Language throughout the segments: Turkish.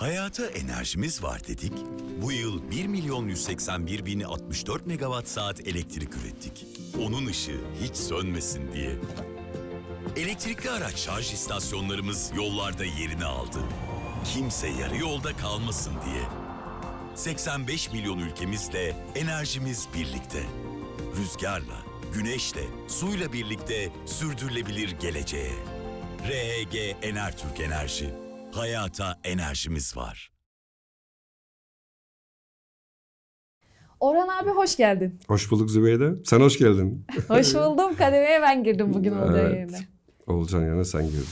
Hayata enerjimiz var dedik. Bu yıl 1 milyon 181 bin 64 megawatt saat elektrik ürettik. Onun ışığı hiç sönmesin diye. Elektrikli araç şarj istasyonlarımız yollarda yerini aldı. Kimse yarı yolda kalmasın diye. 85 milyon ülkemizle enerjimiz birlikte. Rüzgarla, güneşle, suyla birlikte sürdürülebilir geleceğe. REG Enertürk Enerji. Hayata enerjimiz var. Orhan abi hoş geldin. Hoş bulduk Zübeyde. Sen hoş geldin. Hoş buldum. Kademeye ben girdim bugün Evet. yerine. Olcan yana sen girdin.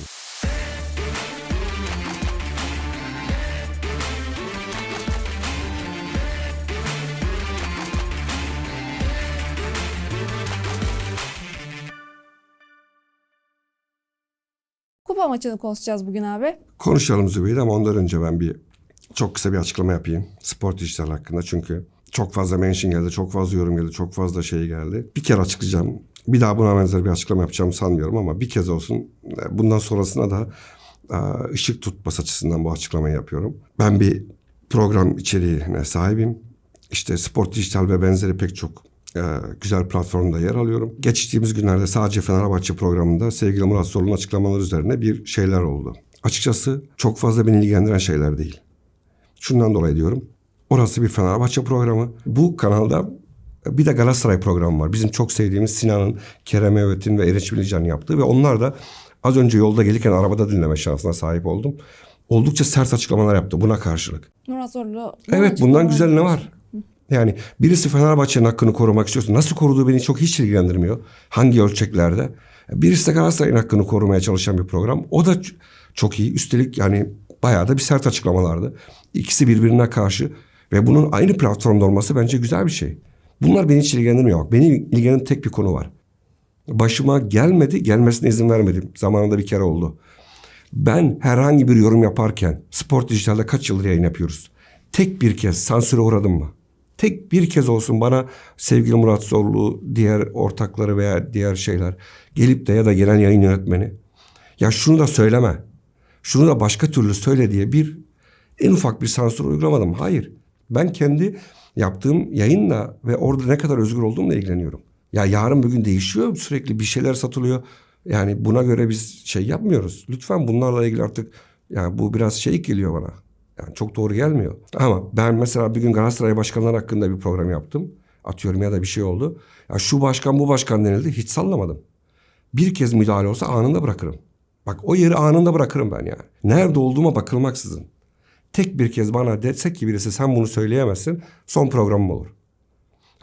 Kupa maçını konuşacağız bugün abi. Konuşalım Zübeyde ama ondan önce ben bir çok kısa bir açıklama yapayım. Spor dijital hakkında çünkü çok fazla mention geldi, çok fazla yorum geldi, çok fazla şey geldi. Bir kere açıklayacağım. Bir daha buna benzer bir açıklama yapacağım sanmıyorum ama bir kez olsun e, bundan sonrasına da e, ışık tutması açısından bu açıklamayı yapıyorum. Ben bir program içeriğine sahibim. İşte Sport Dijital ve benzeri pek çok güzel platformda yer alıyorum. Geçtiğimiz günlerde sadece Fenerbahçe programında sevgili Murat Sorlu'nun açıklamaları üzerine bir şeyler oldu. Açıkçası çok fazla beni ilgilendiren şeyler değil. Şundan dolayı diyorum. Orası bir Fenerbahçe programı. Bu kanalda bir de Galatasaray programı var. Bizim çok sevdiğimiz Sinan'ın, Kerem Övet'in ve Erinç Bilican yaptığı ve onlar da az önce yolda gelirken arabada dinleme şansına sahip oldum. Oldukça sert açıklamalar yaptı buna karşılık. Murat Zorlu. Evet bundan güzel ne var? Yani birisi Fenerbahçe'nin hakkını korumak istiyorsa nasıl koruduğu beni çok hiç ilgilendirmiyor. Hangi ölçeklerde? Birisi de Galatasaray'ın hakkını korumaya çalışan bir program. O da çok iyi. Üstelik yani bayağı da bir sert açıklamalardı. İkisi birbirine karşı ve bunun aynı platformda olması bence güzel bir şey. Bunlar beni hiç ilgilendirmiyor. Bak, beni ilgilendiren tek bir konu var. Başıma gelmedi, gelmesine izin vermedim. Zamanında bir kere oldu. Ben herhangi bir yorum yaparken Sport Dijital'de kaç yıldır yayın yapıyoruz. Tek bir kez sansüre uğradım mı? Tek bir kez olsun bana sevgili Murat Zorlu, diğer ortakları veya diğer şeyler gelip de ya da genel yayın yönetmeni ya şunu da söyleme, şunu da başka türlü söyle diye bir en ufak bir sansür uygulamadım. Hayır. Ben kendi yaptığım yayınla ve orada ne kadar özgür olduğumla ilgileniyorum. Ya yarın bugün değişiyor sürekli bir şeyler satılıyor. Yani buna göre biz şey yapmıyoruz. Lütfen bunlarla ilgili artık yani bu biraz şey geliyor bana. Yani çok doğru gelmiyor. Ama ben mesela bir gün Galatasaray başkanları hakkında bir program yaptım. Atıyorum ya da bir şey oldu. Ya şu başkan bu başkan denildi. Hiç sallamadım. Bir kez müdahale olsa anında bırakırım. Bak o yeri anında bırakırım ben yani. Nerede olduğuma bakılmaksızın. Tek bir kez bana desek ki birisi sen bunu söyleyemezsin son programım olur.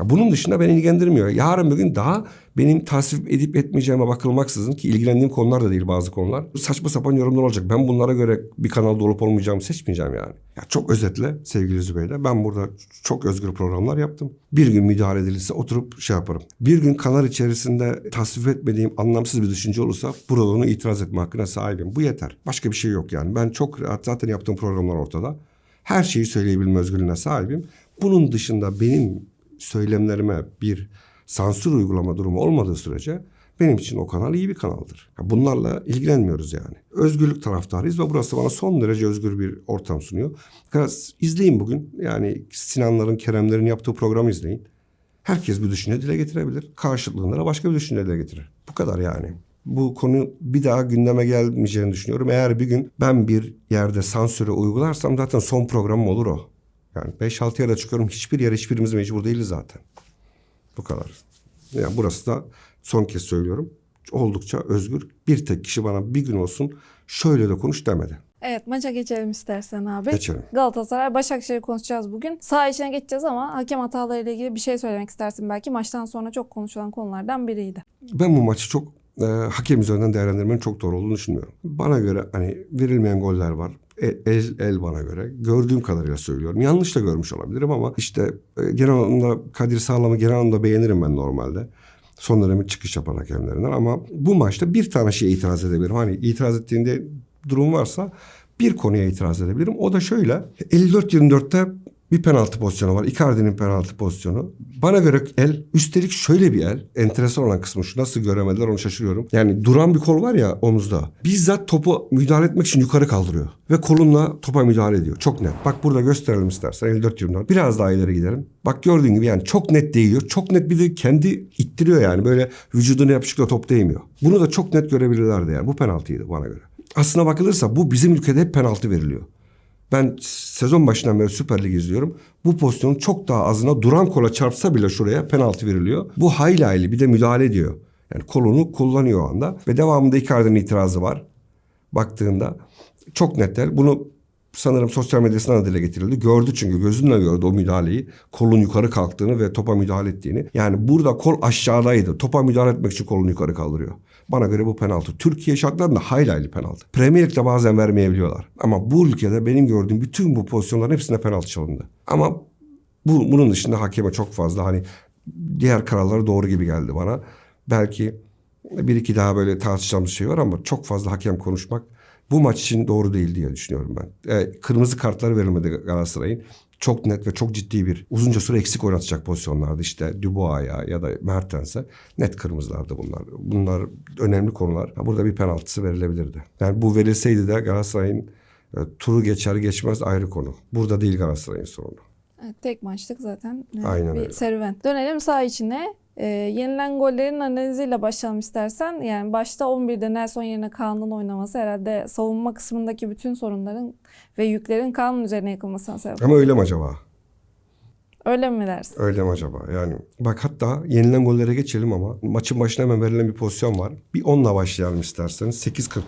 Bunun dışında beni ilgilendirmiyor. Yarın bir gün daha benim tasvip edip etmeyeceğime bakılmaksızın ki ilgilendiğim konular da değil bazı konular. Saçma sapan yorumlar olacak. Ben bunlara göre bir kanalda olup olmayacağımı seçmeyeceğim yani. Ya çok özetle sevgili Zübeyde ben burada çok özgür programlar yaptım. Bir gün müdahale edilirse oturup şey yaparım. Bir gün kanal içerisinde tasvip etmediğim anlamsız bir düşünce olursa burada onu itiraz etme hakkına sahibim. Bu yeter. Başka bir şey yok yani. Ben çok rahat zaten yaptığım programlar ortada. Her şeyi söyleyebilme özgürlüğüne sahibim. Bunun dışında benim söylemlerime bir sansür uygulama durumu olmadığı sürece benim için o kanal iyi bir kanaldır. Bunlarla ilgilenmiyoruz yani. Özgürlük taraftarıyız ve burası bana son derece özgür bir ortam sunuyor. Biraz izleyin bugün. Yani Sinanların, Keremlerin yaptığı programı izleyin. Herkes bir düşünce dile getirebilir. Karşılığında da başka bir düşünce dile getirir. Bu kadar yani. Bu konu bir daha gündeme gelmeyeceğini düşünüyorum. Eğer bir gün ben bir yerde sansüre uygularsam zaten son programım olur o. Yani 5-6 yere çıkıyorum. Hiçbir yere hiçbirimiz mecbur değiliz zaten. Bu kadar. Yani burası da son kez söylüyorum. Oldukça özgür. Bir tek kişi bana bir gün olsun şöyle de konuş demedi. Evet maça geçelim istersen abi. Geçelim. Galatasaray Başakşehir konuşacağız bugün. Sağ içine geçeceğiz ama hakem hatalarıyla ilgili bir şey söylemek istersin belki. Maçtan sonra çok konuşulan konulardan biriydi. Ben bu maçı çok e, hakem üzerinden değerlendirmenin çok doğru olduğunu düşünmüyorum. Bana göre hani verilmeyen goller var. E, El, el bana göre. Gördüğüm kadarıyla söylüyorum. Yanlış da görmüş olabilirim ama işte e, genel anlamda Kadir Sağlam'ı genel anlamda beğenirim ben normalde. Son dönemi çıkış yapan hakemlerinden ama bu maçta bir tane şeye itiraz edebilirim. Hani itiraz ettiğinde durum varsa bir konuya itiraz edebilirim. O da şöyle 54-24'te Bir penaltı pozisyonu var. Icardi'nin penaltı pozisyonu. Bana göre el üstelik şöyle bir el. Enteresan olan kısmı şu. Nasıl göremediler onu şaşırıyorum. Yani duran bir kol var ya omuzda. Bizzat topu müdahale etmek için yukarı kaldırıyor. Ve kolunla topa müdahale ediyor. Çok net. Bak burada gösterelim istersen 54-24. Biraz daha ileri gidelim. Bak gördüğün gibi yani çok net değiyor. Çok net bir de kendi ittiriyor yani. Böyle vücuduna yapışıkla top değmiyor. Bunu da çok net görebilirlerdi yani. Bu penaltıydı bana göre. Aslına bakılırsa bu bizim ülkede hep penaltı veriliyor. Ben sezon başından beri Süper Lig izliyorum. Bu pozisyonun çok daha azına duran kola çarpsa bile şuraya penaltı veriliyor. Bu hayli hayli bir de müdahale ediyor. Yani kolunu kullanıyor o anda. Ve devamında Icardi'nin itirazı var. Baktığında çok netler. Bunu sanırım sosyal medyasından da dile getirildi. Gördü çünkü gözünle gördü o müdahaleyi. Kolun yukarı kalktığını ve topa müdahale ettiğini. Yani burada kol aşağıdaydı. Topa müdahale etmek için kolunu yukarı kaldırıyor. Bana göre bu penaltı. Türkiye şartlarında hayli penaltı. Premier Lig'de bazen vermeyebiliyorlar. Ama bu ülkede benim gördüğüm bütün bu pozisyonların hepsinde penaltı çalındı. Ama bu, bunun dışında hakeme çok fazla hani diğer kararları doğru gibi geldi bana. Belki bir iki daha böyle tartışacağımız şey var ama çok fazla hakem konuşmak bu maç için doğru değil diye düşünüyorum ben. E, kırmızı kartları verilmedi Galatasaray'ın. Çok net ve çok ciddi bir uzunca süre eksik oynatacak pozisyonlardı işte Dubois'a ya da Mertens'e net kırmızılardı bunlar. Bunlar önemli konular. Burada bir penaltısı verilebilirdi. Yani bu verilseydi de Galatasaray'ın e, turu geçer geçmez ayrı konu. Burada değil Galatasaray'ın sorunu. Evet, tek maçlık zaten e, Aynen bir öyle. serüven. Dönelim sağ içine. E, yenilen gollerin analiziyle başlayalım istersen. Yani başta 11'de Nelson yerine Kaan'ın oynaması herhalde savunma kısmındaki bütün sorunların ve yüklerin Kaan'ın üzerine yıkılmasına sebep. Ama öyle mi acaba? Öyle mi dersin? Öyle mi acaba? Yani bak hatta yenilen gollere geçelim ama maçın başına hemen verilen bir pozisyon var. Bir onunla başlayalım isterseniz. 8.44.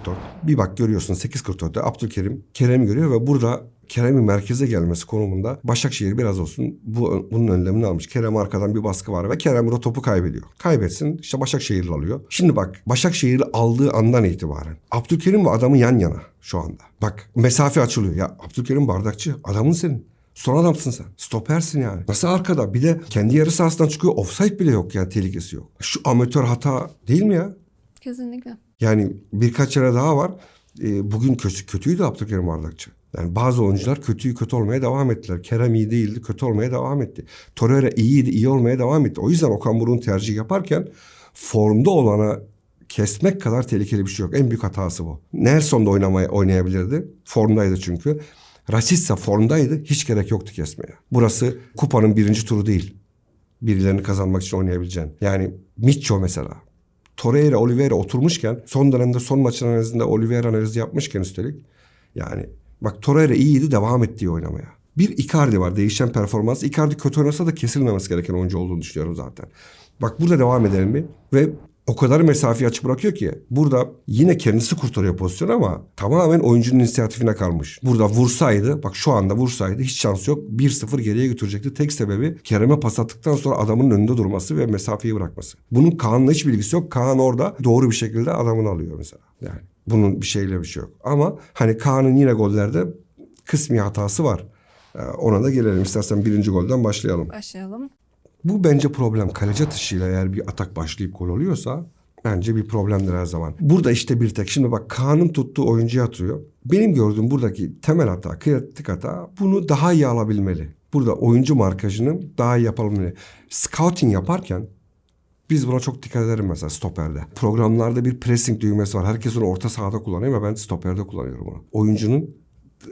Bir bak görüyorsun 8.44'te Abdülkerim Kerem'i görüyor ve burada Kerem'in merkeze gelmesi konumunda Başakşehir biraz olsun bu, bunun önlemini almış. Kerem arkadan bir baskı var ve Kerem burada topu kaybediyor. Kaybetsin işte Başakşehir'le alıyor. Şimdi bak Başakşehir'i aldığı andan itibaren Abdülkerim ve adamı yan yana şu anda. Bak mesafe açılıyor. Ya Abdülkerim bardakçı adamın senin. Son adamsın sen. Stopersin yani. Nasıl arkada? Bir de kendi yarı sahasından çıkıyor. Offside bile yok yani tehlikesi yok. Şu amatör hata değil mi ya? Kesinlikle. Yani birkaç yere daha var. Ee, bugün kötü, kötüydü Abdülkerim Bardakçı. Yani bazı oyuncular kötüyü kötü olmaya devam ettiler. Kerem iyi değildi, kötü olmaya devam etti. Torreira iyiydi, iyi olmaya devam etti. O yüzden Okan Buruk'un tercih yaparken formda olana kesmek kadar tehlikeli bir şey yok. En büyük hatası bu. Nelson da oynamaya, oynayabilirdi. Formdaydı çünkü. Rasitsa formdaydı. Hiç gerek yoktu kesmeye. Burası kupanın birinci turu değil. Birilerini kazanmak için oynayabileceğin. Yani Mitcho mesela. Torreira, Oliveira oturmuşken son dönemde son maçın analizinde Oliveira analizi yapmışken üstelik yani bak Torreira iyiydi devam ettiği oynamaya. Bir Icardi var değişen performans. Icardi kötü oynasa da kesilmemesi gereken oyuncu olduğunu düşünüyorum zaten. Bak burada devam edelim bir. Ve o kadar mesafeyi açık bırakıyor ki burada yine kendisi kurtarıyor pozisyonu ama tamamen oyuncunun inisiyatifine kalmış. Burada vursaydı bak şu anda vursaydı hiç şans yok. 1-0 geriye götürecekti. Tek sebebi Kerem'e pas attıktan sonra adamın önünde durması ve mesafeyi bırakması. Bunun Kaan'la hiç bilgisi yok. Kaan orada doğru bir şekilde adamını alıyor mesela. Yani bunun bir şeyle bir şey yok. Ama hani Kaan'ın yine gollerde kısmi hatası var. Ee, Ona da gelelim. İstersen birinci golden başlayalım. Başlayalım. Bu bence problem. Kaleci atışıyla eğer bir atak başlayıp gol oluyorsa bence bir problemdir her zaman. Burada işte bir tek. Şimdi bak Kaan'ın tuttuğu oyuncuya atıyor. Benim gördüğüm buradaki temel hata, kritik hata bunu daha iyi alabilmeli. Burada oyuncu markajını daha iyi yapabilmeli. Scouting yaparken biz buna çok dikkat ederim mesela stoperde. Programlarda bir pressing düğmesi var. Herkes onu orta sahada kullanıyor ama ben stoperde kullanıyorum onu. Oyuncunun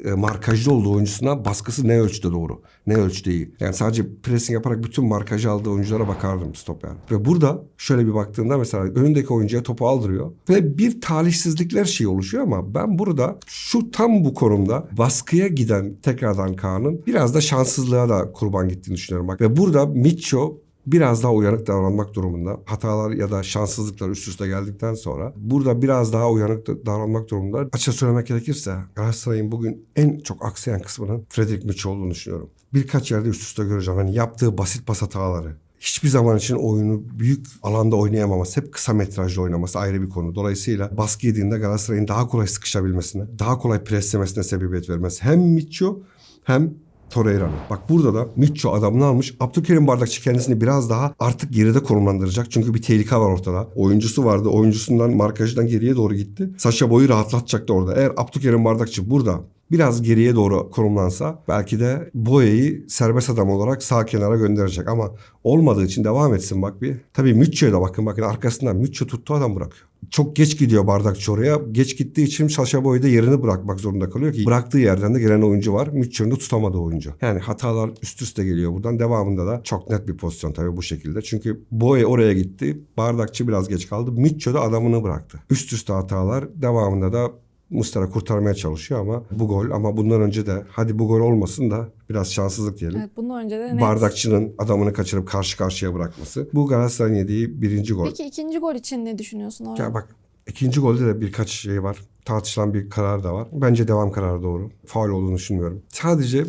e, markajlı olduğu oyuncusuna baskısı ne ölçüde doğru, ne ölçüde iyi. Yani sadece pressing yaparak bütün markajı aldığı oyunculara bakardım stoper. Ve burada şöyle bir baktığında mesela önündeki oyuncuya topu aldırıyor ve bir talihsizlikler şey oluşuyor ama ben burada şu tam bu konumda baskıya giden tekrardan Kaan'ın biraz da şanssızlığa da kurban gittiğini düşünüyorum. Bak ve burada Mitcho biraz daha uyanık davranmak durumunda. Hatalar ya da şanssızlıklar üst üste geldikten sonra burada biraz daha uyanık da- davranmak durumunda. Açıkça söylemek gerekirse Galatasaray'ın bugün en çok aksayan kısmının Fredrik Mitchell olduğunu düşünüyorum. Birkaç yerde üst üste göreceğim. Hani yaptığı basit pas hataları. Hiçbir zaman için oyunu büyük alanda oynayamaması, hep kısa metrajlı oynaması ayrı bir konu. Dolayısıyla baskı yediğinde Galatasaray'ın daha kolay sıkışabilmesine, daha kolay preslemesine sebebiyet vermesi. Hem Mitcho hem Torreira'nın. Bak burada da Mitcho adamını almış. Abdülkerim Bardakçı kendisini biraz daha artık geride konumlandıracak. Çünkü bir tehlike var ortada. Oyuncusu vardı. Oyuncusundan markajdan geriye doğru gitti. Saşa boyu rahatlatacaktı orada. Eğer Abdülkerim Bardakçı burada biraz geriye doğru konumlansa belki de Boya'yı serbest adam olarak sağ kenara gönderecek ama olmadığı için devam etsin bak bir. Tabii Mütço'ya da bakın bakın arkasından Mütço tuttu adam bırakıyor. Çok geç gidiyor Bardakçı oraya. Geç gittiği için Sasha Boy da yerini bırakmak zorunda kalıyor ki bıraktığı yerden de gelen oyuncu var. Mütço'nun da tutamadığı oyuncu. Yani hatalar üst üste geliyor buradan. Devamında da çok net bir pozisyon tabii bu şekilde. Çünkü Boy oraya gitti. Bardakçı biraz geç kaldı. Mütço da adamını bıraktı. Üst üste hatalar. Devamında da Mustara kurtarmaya çalışıyor ama bu gol ama bundan önce de hadi bu gol olmasın da biraz şanssızlık diyelim. Evet, bundan önce de net. Bardakçının adamını kaçırıp karşı karşıya bırakması. Bu Galatasaray'ın yediği birinci gol. Peki ikinci gol için ne düşünüyorsun Orhan? Ya bak ikinci golde de birkaç şey var. Tartışılan bir karar da var. Bence devam kararı doğru. Faul olduğunu düşünmüyorum. Sadece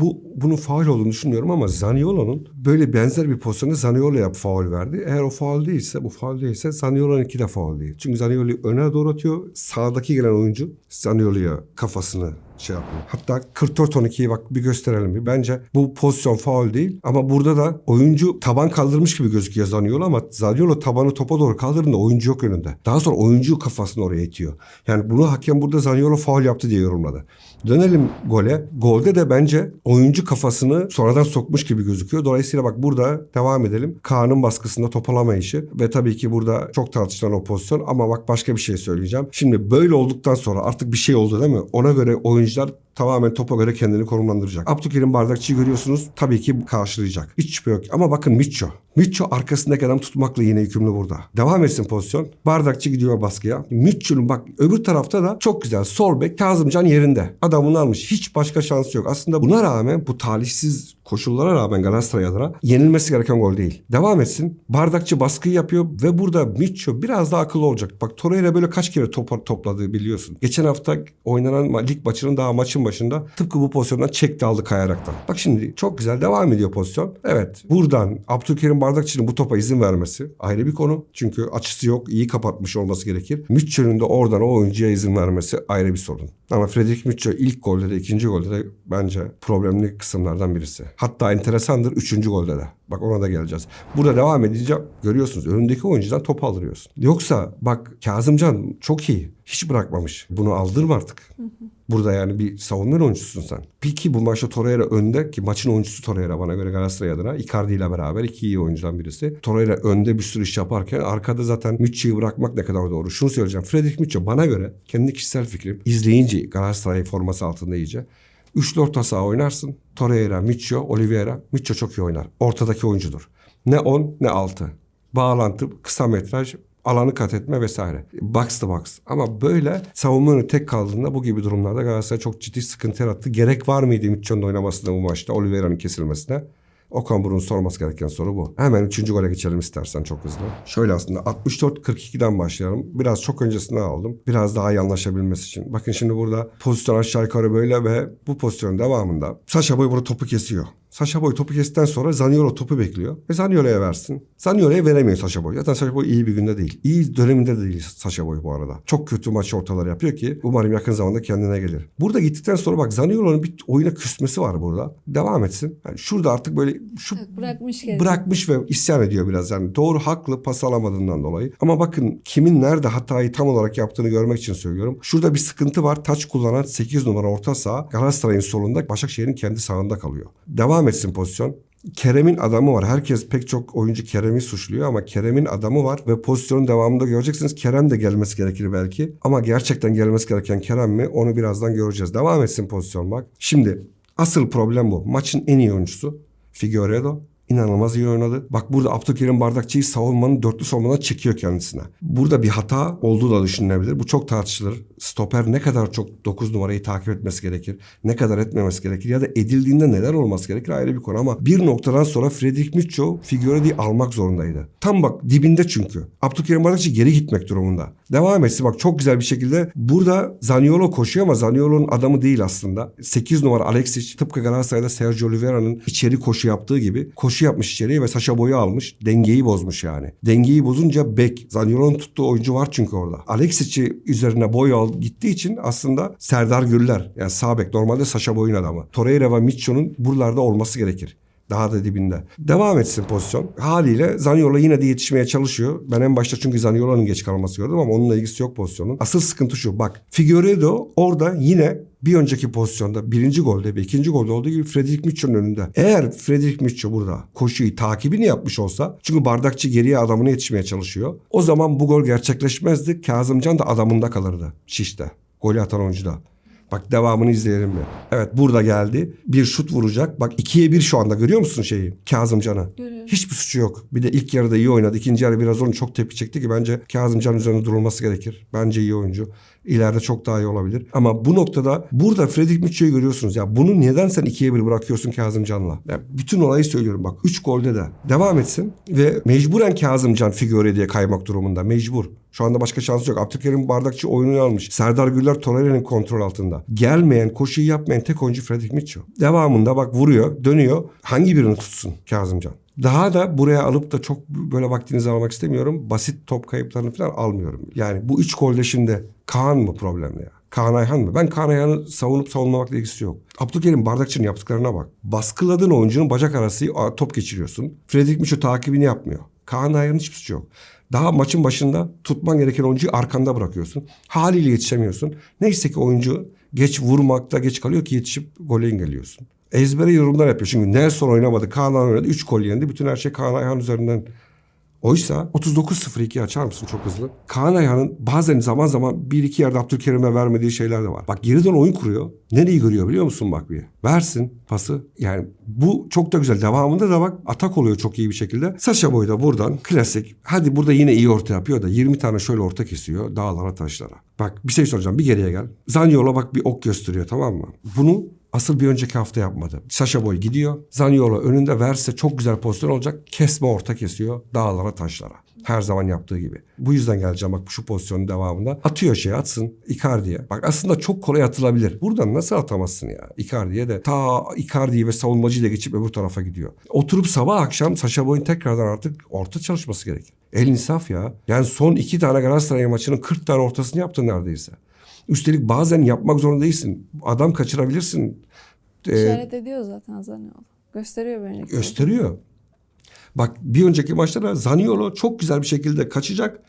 bu bunun faul olduğunu düşünmüyorum ama Zaniolo'nun böyle benzer bir pozisyonda Zaniolo'ya faul verdi. Eğer o faul değilse, bu faul değilse Zaniolo'nunki de faul değil. Çünkü Zaniolo'yu öne doğru atıyor. Sağdaki gelen oyuncu Zaniolo'ya kafasını şey yapıyor. Hatta 44-12'yi bak bir gösterelim bir. Bence bu pozisyon faul değil ama burada da oyuncu taban kaldırmış gibi gözüküyor Zaniolo ama Zaniolo tabanı topa doğru kaldırdığında oyuncu yok önünde. Daha sonra oyuncu kafasını oraya itiyor. Yani bunu hakem burada Zaniolo faul yaptı diye yorumladı. Dönelim gole. Golde de bence oyuncu kafasını sonradan sokmuş gibi gözüküyor. Dolayısıyla bak burada devam edelim. Kaan'ın baskısında topalamayışı ve tabii ki burada çok tartışılan o pozisyon ama bak başka bir şey söyleyeceğim. Şimdi böyle olduktan sonra artık bir şey oldu değil mi? Ona göre oyuncular tamamen topa göre kendini konumlandıracak. Abdülkerim Bardakçı'yı görüyorsunuz. Tabii ki karşılayacak. Hiç yok. Ama bakın Mitcho. Mitcho arkasındaki adam tutmakla yine yükümlü burada. Devam etsin pozisyon. Bardakçı gidiyor baskıya. Mitcho'nun bak öbür tarafta da çok güzel. Sol bek Kazımcan yerinde. Adamını almış. Hiç başka şansı yok. Aslında buna rağmen bu talihsiz koşullara rağmen Galatasaray adına yenilmesi gereken gol değil. Devam etsin. Bardakçı baskıyı yapıyor ve burada Mitcho biraz daha akıllı olacak. Bak Torreira böyle kaç kere top topladığı biliyorsun. Geçen hafta oynanan lig maçının daha maçın başında tıpkı bu pozisyondan çekti aldı kayaraktan. Bak şimdi çok güzel devam ediyor pozisyon. Evet buradan Abdülkerim Bardakçı'nın bu topa izin vermesi ayrı bir konu. Çünkü açısı yok iyi kapatmış olması gerekir. Mitcho'nun da oradan o oyuncuya izin vermesi ayrı bir sorun. Ama Fredrik Mitcho ilk golde de ikinci golde de bence problemli kısımlardan birisi. Hatta enteresandır üçüncü golde de. Bak ona da geleceğiz. Burada devam edince görüyorsunuz önündeki oyuncudan top aldırıyorsun. Yoksa bak Kazımcan çok iyi. Hiç bırakmamış. Bunu aldırma artık. Burada yani bir savunma oyuncususun sen. Peki bu maçta Torreira önde ki maçın oyuncusu Torreira bana göre Galatasaray adına. Icardi ile beraber iki iyi oyuncudan birisi. Torreira önde bir sürü iş yaparken arkada zaten Mütçü'yü bırakmak ne kadar doğru. Şunu söyleyeceğim. Fredrik Mütçü bana göre kendi kişisel fikrim izleyince Galatasaray forması altında iyice. Üçlü orta saha oynarsın. Torreira, Micho, Oliveira. Micho çok iyi oynar. Ortadaki oyuncudur. Ne 10 ne 6. Bağlantı, kısa metraj, alanı kat etme vesaire. Box to box. Ama böyle savunma önü tek kaldığında bu gibi durumlarda Galatasaray çok ciddi sıkıntı yarattı. Gerek var mıydı Mitcho'nun oynamasına bu maçta? Oliveira'nın kesilmesine? Okan Buruk'un sorması gereken soru bu. Hemen üçüncü gole geçelim istersen çok hızlı. Şöyle aslında 64-42'den başlayalım. Biraz çok öncesine aldım. Biraz daha iyi anlaşabilmesi için. Bakın şimdi burada pozisyon aşağı yukarı böyle ve bu pozisyonun devamında Saşa Boy burada topu kesiyor. Saşa Boy topu kestikten sonra Zaniolo topu bekliyor. Ve Zaniolo'ya versin. Zaniolo'ya veremiyor Saşa Boy. Zaten Saşa Boy iyi bir günde değil. İyi döneminde de değil Saşa Boy bu arada. Çok kötü maç ortaları yapıyor ki umarım yakın zamanda kendine gelir. Burada gittikten sonra bak Zaniolo'nun bir oyuna küsmesi var burada. Devam etsin. Yani şurada artık böyle şu bırakmış kendini. bırakmış ve isyan ediyor biraz. Yani doğru haklı pas alamadığından dolayı. Ama bakın kimin nerede hatayı tam olarak yaptığını görmek için söylüyorum. Şurada bir sıkıntı var. Taç kullanan 8 numara orta saha Galatasaray'ın solunda Başakşehir'in kendi sağında kalıyor. Devam etsin pozisyon. Kerem'in adamı var. Herkes pek çok oyuncu Kerem'i suçluyor ama Kerem'in adamı var ve pozisyonun devamında göreceksiniz. Kerem de gelmesi gerekir belki. Ama gerçekten gelmesi gereken Kerem mi? Onu birazdan göreceğiz. Devam etsin pozisyon bak. Şimdi asıl problem bu. Maçın en iyi oyuncusu Figueiredo inanılmaz iyi oynadı. Bak burada Abdülkerim Bardakçı'yı savunmanın dörtlü savunmadan çekiyor kendisine. Burada bir hata olduğu da düşünülebilir. Bu çok tartışılır. Stoper ne kadar çok 9 numarayı takip etmesi gerekir? Ne kadar etmemesi gerekir? Ya da edildiğinde neler olması gerekir? Ayrı bir konu ama bir noktadan sonra Fredrik Mitcho Figueiredo'yu almak zorundaydı. Tam bak dibinde çünkü. Abdülkerim Bardakçı geri gitmek durumunda. Devam etsin bak çok güzel bir şekilde. Burada Zaniolo koşuyor ama Zaniolo'nun adamı değil aslında. 8 numara Alexic tıpkı Galatasaray'da Sergio Oliveira'nın içeri koşu yaptığı gibi koşu yapmış içeriye ve Saşa Boy'u almış. Dengeyi bozmuş yani. Dengeyi bozunca bek. Zaniolo'nun tuttuğu oyuncu var çünkü orada. Alexic'i üzerine boy al gittiği için aslında Serdar Gürler yani sağ bek normalde Saşa Boy'un adamı. Torreira ve Mitcho'nun buralarda olması gerekir. Daha da dibinde. Devam etsin pozisyon. Haliyle Zaniolo yine de yetişmeye çalışıyor. Ben en başta çünkü Zaniolo'nun geç kalması gördüm ama onunla ilgisi yok pozisyonun. Asıl sıkıntı şu. Bak Figueiredo orada yine bir önceki pozisyonda birinci golde ve ikinci golde olduğu gibi Frederick Mitchell'ın önünde. Eğer Frederick Mitchell burada koşuyu takibini yapmış olsa çünkü bardakçı geriye adamına yetişmeye çalışıyor. O zaman bu gol gerçekleşmezdi. Kazımcan da adamında kalırdı. Şişte. Golü atan oyuncuda. Bak devamını izleyelim mi? Evet burada geldi. Bir şut vuracak. Bak ikiye bir şu anda görüyor musun şeyi? Kazımcan'ı. Görüyorum. Hiçbir suçu yok. Bir de ilk yarıda iyi oynadı. İkinci yarı biraz onu çok tepki çekti ki bence Kazımcan üzerinde durulması gerekir. Bence iyi oyuncu. İleride çok daha iyi olabilir. Ama bu noktada burada Fredrik Mitchell'i görüyorsunuz. Ya bunu neden sen ikiye bir bırakıyorsun Kazımcan'la? Ya bütün olayı söylüyorum bak. Üç golde de devam etsin ve mecburen Kazımcan figüre diye kaymak durumunda. Mecbur. Şu anda başka şansı yok. Abdülkerim Bardakçı oyunu almış. Serdar Güller Torreira'nın kontrol altında. Gelmeyen, koşuyu yapmayan tek oyuncu Fredrik Mitchell. Devamında bak vuruyor, dönüyor. Hangi birini tutsun Kazımcan? Daha da buraya alıp da çok böyle vaktinizi almak istemiyorum. Basit top kayıplarını falan almıyorum. Yani bu üç golde şimdi Kaan mı problemli ya? Kaan Ayhan mı? Ben Kaan Ayhan'ı savunup savunmamakla ilgisi yok. Abdülkerim Bardakçı'nın yaptıklarına bak. Baskıladığın oyuncunun bacak arası top geçiriyorsun. Fredrik Mitchell takibini yapmıyor. Kaan Ayhan'ın hiçbir suçu yok. Daha maçın başında tutman gereken oyuncuyu arkanda bırakıyorsun. Haliyle yetişemiyorsun. Neyse ki oyuncu geç vurmakta geç kalıyor ki yetişip gole engelliyorsun. Ezbere yorumlar yapıyor. Çünkü Nelson oynamadı, Kaan Ayhan oynadı. 3 gol yendi. Bütün her şey Kaan Ayhan üzerinden Oysa 39-02 açar mısın çok hızlı? Kaan Ayhan'ın bazen zaman zaman 1-2 yerde Abdülkerim'e vermediği şeyler de var. Bak geriden oyun kuruyor. Nereyi görüyor biliyor musun bak bir? Versin pası. Yani bu çok da güzel. Devamında da bak atak oluyor çok iyi bir şekilde. Saşa Boy da buradan klasik. Hadi burada yine iyi orta yapıyor da 20 tane şöyle orta kesiyor dağlara taşlara. Bak bir şey soracağım bir geriye gel. Zaniolo bak bir ok gösteriyor tamam mı? Bunu Asıl bir önceki hafta yapmadı. Sasha Boy gidiyor. Zaniolo önünde verse çok güzel pozisyon olacak. Kesme orta kesiyor dağlara taşlara. Her zaman yaptığı gibi. Bu yüzden geleceğim bak şu pozisyonun devamında. Atıyor şey atsın Icardi'ye. Bak aslında çok kolay atılabilir. Buradan nasıl atamazsın ya? Icardi'ye de ta Icardi'yi ve savunmacıyla geçip öbür tarafa gidiyor. Oturup sabah akşam Sasha Boy'un tekrardan artık orta çalışması gerekir. El insaf ya. Yani son iki tane Galatasaray maçının 40 tane ortasını yaptı neredeyse. Üstelik bazen yapmak zorunda değilsin. Adam kaçırabilirsin. Ee, İşaret ediyor zaten Zaniolo. Gösteriyor böyle. gösteriyor. Bak bir önceki maçta da Zaniolo çok güzel bir şekilde kaçacak.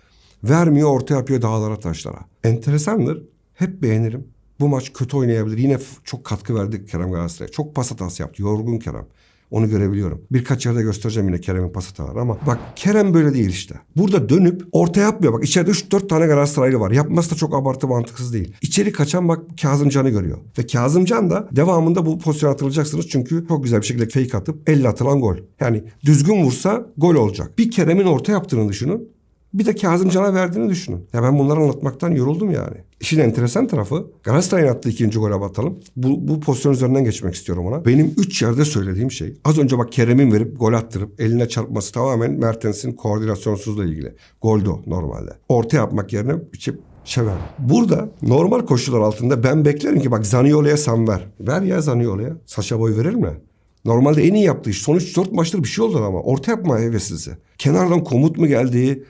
Vermiyor orta yapıyor dağlara taşlara. Enteresandır. Hep beğenirim. Bu maç kötü oynayabilir. Yine çok katkı verdi Kerem Galatasaray'a. Çok pas hatası yaptı. Yorgun Kerem. Onu görebiliyorum. Birkaç yerde göstereceğim yine Kerem'in pas hataları ama bak Kerem böyle değil işte. Burada dönüp orta yapmıyor. Bak içeride 3-4 tane Galatasaraylı var. Yapması da çok abartı mantıksız değil. İçeri kaçan bak Kazımcan'ı görüyor. Ve Kazımcan da devamında bu pozisyona atılacaksınız. Çünkü çok güzel bir şekilde fake atıp elle atılan gol. Yani düzgün vursa gol olacak. Bir Kerem'in orta yaptığını düşünün. Bir de Kazımcan'a verdiğini düşünün. Ya ben bunları anlatmaktan yoruldum yani. İşin enteresan tarafı Galatasaray'ın attığı ikinci gole batalım. Bu, bu pozisyon üzerinden geçmek istiyorum ona. Benim üç yerde söylediğim şey. Az önce bak Kerem'in verip gol attırıp eline çarpması tamamen Mertens'in koordinasyonsuzluğu ilgili. Golde o normalde. Orta yapmak yerine içip Şever. Burada normal koşullar altında ben beklerim ki bak Zaniolo'ya sen ver. Ver ya Zaniolo'ya. Saşa boy verir mi? Normalde en iyi yaptığı iş. Son 3-4 maçtır bir şey oldu ama. Orta yapma heveslisi. Kenardan komut mu geldi?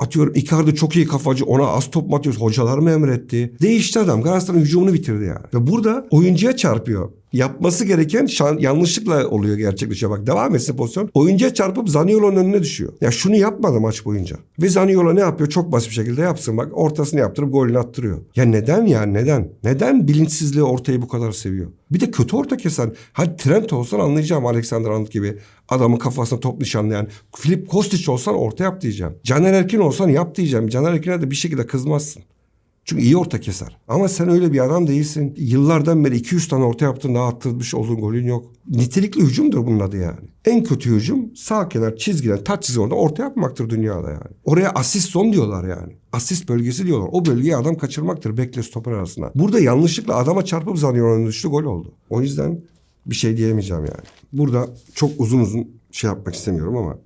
Atıyorum Icardi çok iyi kafacı ona az top mu atıyoruz hocalar mı emretti? Değişti adam Galatasaray'ın hücumunu bitirdi yani. Ve burada oyuncuya çarpıyor. Yapması gereken şan, yanlışlıkla oluyor gerçekleşiyor. Bak devam etsin pozisyon. Oyuncuya çarpıp Zaniolo'nun önüne düşüyor. Ya şunu yapmadı maç boyunca. Ve Zaniolo ne yapıyor? Çok basit bir şekilde yapsın. Bak ortasını yaptırıp golünü attırıyor. Ya neden ya neden? Neden bilinçsizliği ortayı bu kadar seviyor? Bir de kötü orta kesen. Hadi Trent olsan anlayacağım Alexander Arnold gibi. Adamın kafasına top nişanlayan. Filip Kostic olsan orta yap diyeceğim. Caner Erkin olsan yap diyeceğim. Caner Erkin'e de bir şekilde kızmazsın. Çünkü iyi orta keser. Ama sen öyle bir adam değilsin. Yıllardan beri 200 tane orta yaptın daha attırmış olduğun golün yok. Nitelikli hücumdur bunun adı yani. En kötü hücum sağ kenar çizgiden taç çizgi orada orta yapmaktır dünyada yani. Oraya asist zon diyorlar yani. Asist bölgesi diyorlar. O bölgeyi adam kaçırmaktır bekle stoper arasında. Burada yanlışlıkla adama çarpıp Zaniolo'nun düştü gol oldu. O yüzden bir şey diyemeyeceğim yani. Burada çok uzun uzun şey yapmak istemiyorum ama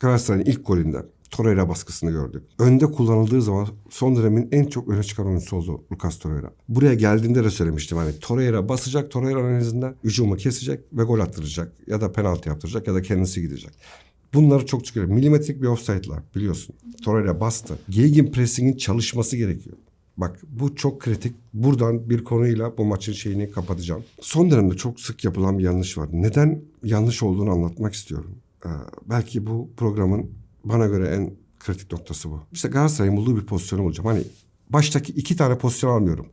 Galatasaray'ın ilk golünde Torreira baskısını gördük. Önde kullanıldığı zaman son dönemin en çok öne çıkan oyuncusu oldu Lucas Torreira. Buraya geldiğinde de söylemiştim hani Torreira basacak, Torreira analizinde hücumu kesecek ve gol attıracak. Ya da penaltı yaptıracak ya da kendisi gidecek. Bunları çok çıkıyor. Milimetrik bir offside'lar biliyorsun. Torreira bastı. Gegen pressing'in çalışması gerekiyor. Bak bu çok kritik. Buradan bir konuyla bu maçın şeyini kapatacağım. Son dönemde çok sık yapılan bir yanlış var. Neden yanlış olduğunu anlatmak istiyorum. Ee, belki bu programın bana göre en kritik noktası bu. İşte Galatasaray'ın bulduğu bir pozisyonu bulacağım. Hani baştaki iki tane pozisyon almıyorum.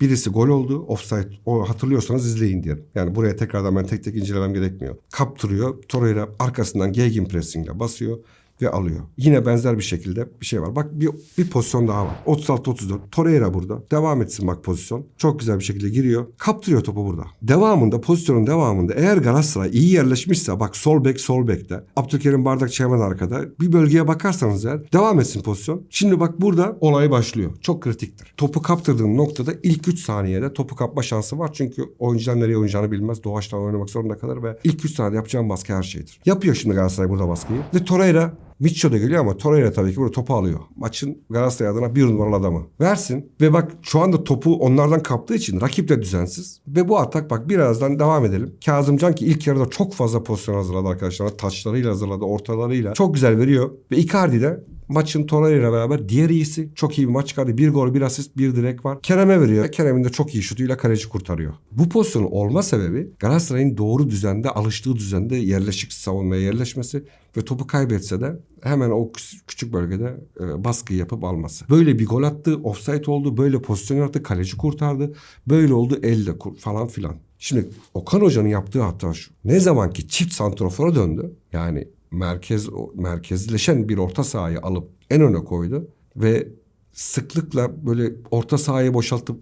Birisi gol oldu. Offside. O hatırlıyorsanız izleyin diyelim. Yani buraya tekrardan ben tek tek incelemem gerekmiyor. Kaptırıyor. Torreira arkasından gegenpressingle basıyor ve alıyor. Yine benzer bir şekilde bir şey var. Bak bir, bir pozisyon daha var. 36-34. Torreira burada. Devam etsin bak pozisyon. Çok güzel bir şekilde giriyor. Kaptırıyor topu burada. Devamında pozisyonun devamında eğer Galatasaray iyi yerleşmişse bak sol bek sol bekte. Abdülkerim Bardakçı hemen arkada. Bir bölgeye bakarsanız eğer devam etsin pozisyon. Şimdi bak burada olay başlıyor. Çok kritiktir. Topu kaptırdığım noktada ilk 3 saniyede topu kapma şansı var. Çünkü oyuncular nereye oynayacağını bilmez. Doğaçtan oynamak zorunda kalır ve ilk 3 saniyede yapacağım baskı her şeydir. Yapıyor şimdi Galatasaray burada baskıyı. Ve Torreira Mitcho da geliyor ama Torreira tabii ki burada topu alıyor. Maçın Galatasaray adına bir numaralı adamı. Versin ve bak şu anda topu onlardan kaptığı için rakip de düzensiz. Ve bu atak bak birazdan devam edelim. Kazımcan ki ilk yarıda çok fazla pozisyon hazırladı arkadaşlar. Taçlarıyla hazırladı, ortalarıyla. Çok güzel veriyor. Ve Icardi de maçın Torreira beraber diğer iyisi. Çok iyi bir maç çıkardı. Bir gol, bir asist, bir direk var. Kerem'e veriyor. Kerem'in de çok iyi şutuyla kaleci kurtarıyor. Bu pozisyonun olma sebebi Galatasaray'ın doğru düzende, alıştığı düzende yerleşik savunmaya yerleşmesi ve topu kaybetse de hemen o kü- küçük bölgede e, baskıyı yapıp alması. Böyle bir gol attı, offside oldu, böyle pozisyon yarattı, kaleci kurtardı. Böyle oldu, elle falan filan. Şimdi Okan Hoca'nın yaptığı hata şu. Ne zaman ki çift santrofora döndü, yani merkez merkezleşen bir orta sahayı alıp en öne koydu ve sıklıkla böyle orta sahayı boşaltıp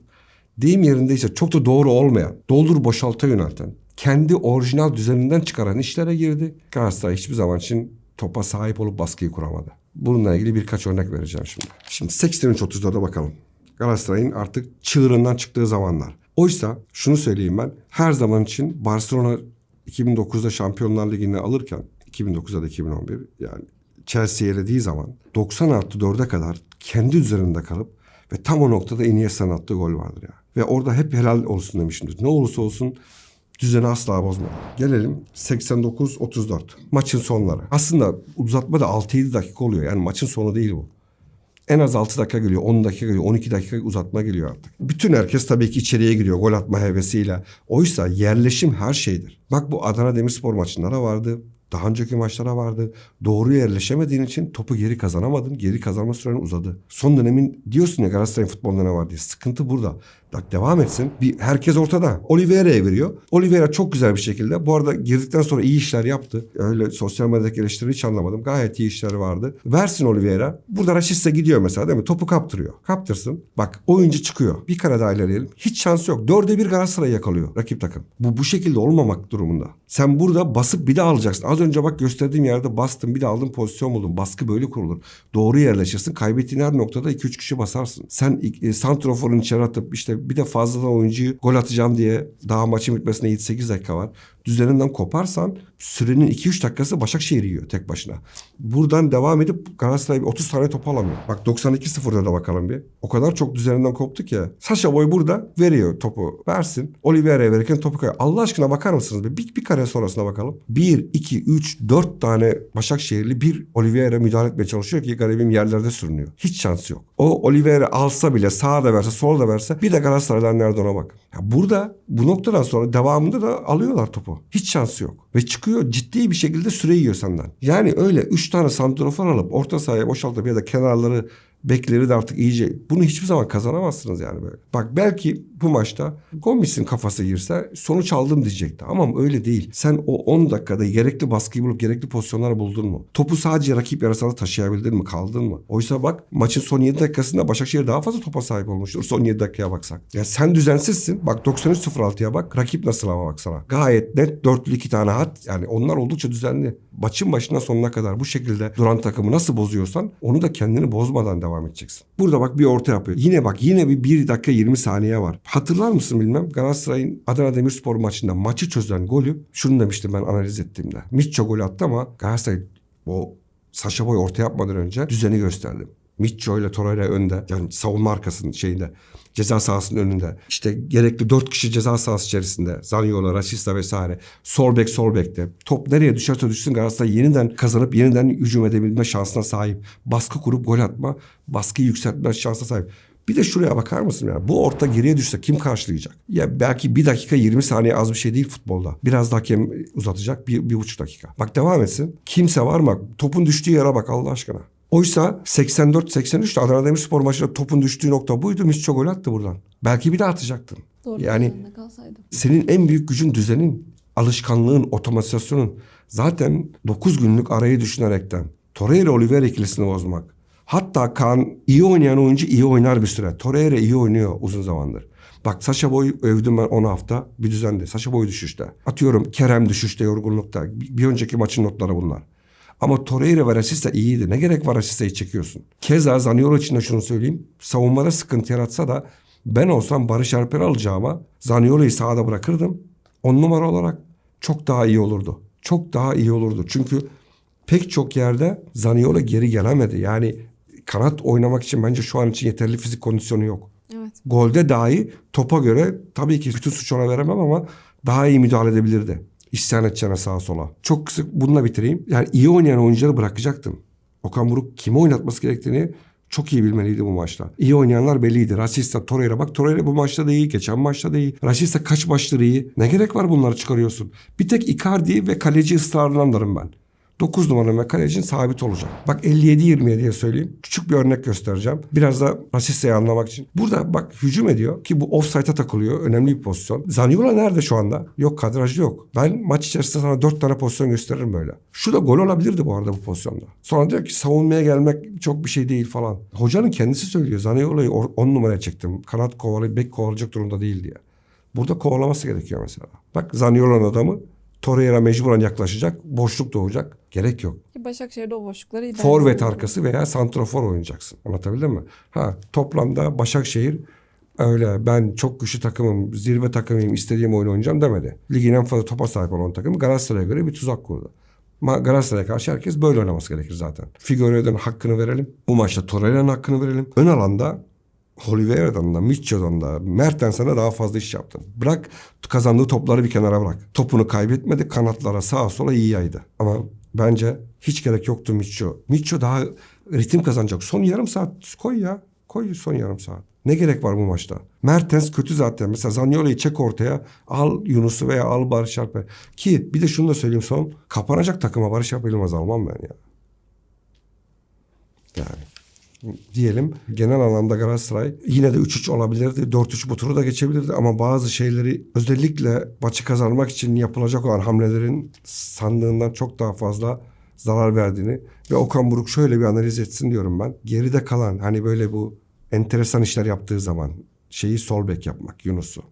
deyim yerindeyse çok da doğru olmayan, doldur boşalta yönelten, kendi orijinal düzeninden çıkaran işlere girdi. Galatasaray hiçbir zaman için topa sahip olup baskıyı kuramadı. Bununla ilgili birkaç örnek vereceğim şimdi. Şimdi 83-34'e bakalım. Galatasaray'ın artık çığırından çıktığı zamanlar. Oysa şunu söyleyeyim ben. Her zaman için Barcelona 2009'da Şampiyonlar Ligi'ni alırken 2009'da da 2011 yani Chelsea'yi elediği zaman 90 artı 4'e kadar kendi üzerinde kalıp ve tam o noktada Iniesta'nın attığı gol vardır ya. Ve orada hep helal olsun demişimdir. Ne olursa olsun düzeni asla bozma. Gelelim 89-34. Maçın sonları. Aslında uzatmada 6-7 dakika oluyor. Yani maçın sonu değil bu. En az 6 dakika geliyor, 10 dakika geliyor, 12 dakika uzatma geliyor artık. Bütün herkes tabii ki içeriye giriyor gol atma hevesiyle. Oysa yerleşim her şeydir. Bak bu Adana Demirspor maçında da vardı. Daha önceki maçlara vardı. Doğru yerleşemediğin için topu geri kazanamadın. Geri kazanma süren uzadı. Son dönemin diyorsun ya Galatasaray'ın futbolunda ne var diye. Sıkıntı burada. Bak devam etsin. Bir, herkes ortada. Oliveira'ya veriyor. Oliveira çok güzel bir şekilde. Bu arada girdikten sonra iyi işler yaptı. Öyle sosyal medyadaki eleştiri hiç anlamadım. Gayet iyi işleri vardı. Versin Oliveira. Burada Raşit'se gidiyor mesela değil mi? Topu kaptırıyor. Kaptırsın. Bak oyuncu çıkıyor. Bir kare daha ilerleyelim. Hiç şansı yok. Dörde bir Galatasaray yakalıyor rakip takım. Bu bu şekilde olmamak durumunda. Sen burada basıp bir daha alacaksın. Az önce bak gösterdiğim yerde bastın bir de aldın pozisyon buldun. Baskı böyle kurulur. Doğru yerleşirsin. Kaybettiğin her noktada 2-3 kişi basarsın. Sen e, santroforun içeri atıp işte bir de fazladan oyuncuyu gol atacağım diye daha maçın bitmesine 7-8 dakika var. Düzeninden koparsan sürenin 2-3 dakikası Başakşehir yiyor tek başına. Buradan devam edip Galatasaray bir 30 tane top alamıyor. Bak 92-0'da da bakalım bir. O kadar çok düzeninden koptu ki. Saşa Boy burada veriyor topu. Versin. Oliveira'ya verirken topu kayıyor. Allah aşkına bakar mısınız? Bir, bir, bir kare sonrasına bakalım. 1, 2, 3, 4 tane Başakşehirli bir Oliveira müdahale etmeye çalışıyor ki garibim yerlerde sürünüyor. Hiç şansı yok. O Oliveira alsa bile sağa da verse sola da verse bir de Galatasaray'dan nerede ona bak. Ya burada bu noktadan sonra devamında da alıyorlar topu. Hiç şansı yok. Ve çıkıyor ciddi bir şekilde süre yiyor senden. Yani öyle 3 tane santrofor alıp orta sahaya boşaltıp ya da kenarları bekleri de artık iyice bunu hiçbir zaman kazanamazsınız yani böyle. Bak belki bu maçta Gomis'in kafası girse sonuç aldım diyecekti. Ama öyle değil. Sen o 10 dakikada gerekli baskıyı bulup gerekli pozisyonları buldun mu? Topu sadece rakip yarısına taşıyabildin mi? Kaldın mı? Oysa bak maçın son 7 dakikasında Başakşehir daha fazla topa sahip olmuştur. Son 7 dakikaya baksak. Ya sen düzensizsin. Bak 93-06'ya bak. Rakip nasıl ama baksana. Gayet net dörtlü iki tane hat. Yani onlar oldukça düzenli. Maçın başından sonuna kadar bu şekilde duran takımı nasıl bozuyorsan onu da kendini bozmadan devam edeceksin. Burada bak bir orta yapıyor. Yine bak yine bir 1 dakika 20 saniye var. Hatırlar mısın bilmem Galatasaray'ın Adana Demirspor maçında maçı çözen golü şunu demiştim ben analiz ettiğimde. Mitcho gol attı ama Galatasaray o Saşa Boy orta yapmadan önce düzeni gösterdi. Mitcho ile Torreira önde. Yani savunma arkasının şeyinde. Ceza sahasının önünde. İşte gerekli dört kişi ceza sahası içerisinde. Zaniola, Rasista vesaire. Sol bek sol bekte. Top nereye düşerse düşsün Galatasaray yeniden kazanıp yeniden hücum edebilme şansına sahip. Baskı kurup gol atma, baskıyı yükseltme şansına sahip. Bir de şuraya bakar mısın yani bu orta geriye düşse kim karşılayacak? Ya belki bir dakika 20 saniye az bir şey değil futbolda. Biraz da hakem uzatacak bir, bir buçuk dakika. Bak devam etsin. Kimse var mı? Topun düştüğü yere bak Allah aşkına. Oysa 84-83'te Adana Demirspor maçında topun düştüğü nokta buydu. Misço gol attı buradan. Belki bir daha atacaktın. Doğru Yani senin en büyük gücün düzenin, alışkanlığın, otomatizasyonun. Zaten 9 günlük arayı düşünerekten Torreira Oliveira ikilisini bozmak. Hatta Kaan iyi oynayan oyuncu iyi oynar bir süre. Torreira iyi oynuyor uzun zamandır. Bak Saşa Boy övdüm ben 10 hafta bir düzende. Saşa Boy düşüşte. Atıyorum Kerem düşüşte yorgunlukta. Bir önceki maçın notları bunlar. Ama Torreira ve Rasista iyiydi. Ne gerek var Rasista'yı çekiyorsun? Keza Zaniolo için de şunu söyleyeyim. Savunmada sıkıntı yaratsa da ben olsam Barış Alper'i alacağıma Zaniolo'yu sahada bırakırdım. On numara olarak çok daha iyi olurdu. Çok daha iyi olurdu. Çünkü pek çok yerde Zaniolo geri gelemedi. Yani kanat oynamak için bence şu an için yeterli fizik kondisyonu yok. Evet. Golde dahi topa göre tabii ki bütün suç ona veremem ama daha iyi müdahale edebilirdi. İsyan edeceğine sağa sola. Çok kısa bununla bitireyim. Yani iyi oynayan oyuncuları bırakacaktım. Okan Buruk kimi oynatması gerektiğini çok iyi bilmeliydi bu maçta. İyi oynayanlar belliydi. Rasista, Torreira. Bak Torreira bu maçta da iyi. Geçen maçta da iyi. Rasista kaç maçtır iyi. Ne gerek var bunları çıkarıyorsun? Bir tek Icardi ve kaleci ısrarından anlarım ben. 9 numara kalecin sabit olacak. Bak 57-27'ye söyleyeyim. Küçük bir örnek göstereceğim. Biraz da Rasista'yı anlamak için. Burada bak hücum ediyor ki bu offside'a takılıyor. Önemli bir pozisyon. Zaniola nerede şu anda? Yok kadrajda yok. Ben maç içerisinde sana 4 tane pozisyon gösteririm böyle. Şu da gol olabilirdi bu arada bu pozisyonda. Sonra diyor ki savunmaya gelmek çok bir şey değil falan. Hocanın kendisi söylüyor. Zaniola'yı 10 numaraya çektim. Kanat kovalayıp bek kovalayacak durumda değil diye. Burada kovalaması gerekiyor mesela. Bak Zaniola'nın adamı Torreira mecburen yaklaşacak. Boşluk doğacak. Gerek yok. Ki Başakşehir'de o boşlukları idare Forvet arkası veya santrafor oynayacaksın. Anlatabildim mi? Ha toplamda Başakşehir öyle ben çok güçlü takımım, zirve takımıyım, istediğim oyunu oynayacağım demedi. Ligin en fazla topa sahip olan takım Galatasaray'a göre bir tuzak kurdu. Galatasaray'a karşı herkes böyle oynaması gerekir zaten. Figueiredo'nun hakkını verelim. Bu maçta Torreira'nın hakkını verelim. Ön alanda Oliveira'dan da, Mitchell'dan da, Mertens'e daha fazla iş yaptı. Bırak kazandığı topları bir kenara bırak. Topunu kaybetmedi, kanatlara sağa sola iyi yaydı. Ama bence hiç gerek yoktu Mitcho. Mitcho daha ritim kazanacak. Son yarım saat koy ya. Koy son yarım saat. Ne gerek var bu maçta? Mertens kötü zaten. Mesela Zaniolo'yu çek ortaya. Al Yunus'u veya al Barış Alper. Ki bir de şunu da söyleyeyim son. Kapanacak takıma Barış Alper Yılmaz almam ben ya. Yani diyelim genel anlamda Galatasaray yine de 3-3 olabilirdi. 4-3 bu turu da geçebilirdi ama bazı şeyleri özellikle maçı kazanmak için yapılacak olan hamlelerin sandığından çok daha fazla zarar verdiğini ve Okan Buruk şöyle bir analiz etsin diyorum ben. Geride kalan hani böyle bu enteresan işler yaptığı zaman şeyi sol bek yapmak Yunus'u.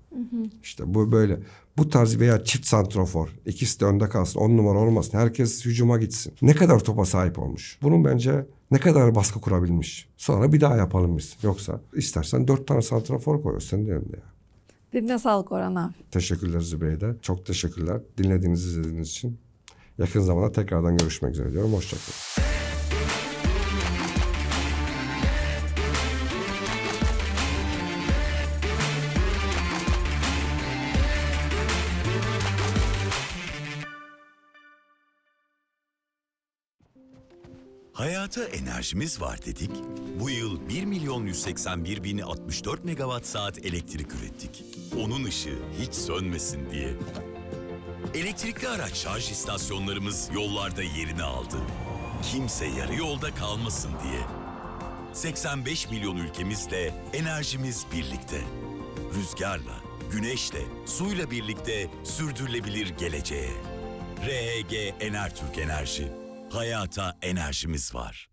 İşte bu böyle. Bu tarz veya çift santrofor. ikisi de önde kalsın. On numara olmasın. Herkes hücuma gitsin. Ne kadar topa sahip olmuş. Bunun bence ne kadar baskı kurabilmiş. Sonra bir daha yapalım biz. Yoksa istersen dört tane santrafor koy. Senin de önünde ya. Diline sağlık Orhan abi. Teşekkürler Zübeyde. Çok teşekkürler. Dinlediğiniz, izlediğiniz için. Yakın zamanda tekrardan görüşmek üzere diyorum. Hoşçakalın. Hayata enerjimiz var dedik. Bu yıl 1 milyon 181 bin 64 megawatt saat elektrik ürettik. Onun ışığı hiç sönmesin diye. Elektrikli araç şarj istasyonlarımız yollarda yerini aldı. Kimse yarı yolda kalmasın diye. 85 milyon ülkemizle enerjimiz birlikte. Rüzgarla, güneşle, suyla birlikte sürdürülebilir geleceğe. RHG Enertürk Enerji. Hayata enerjimiz var.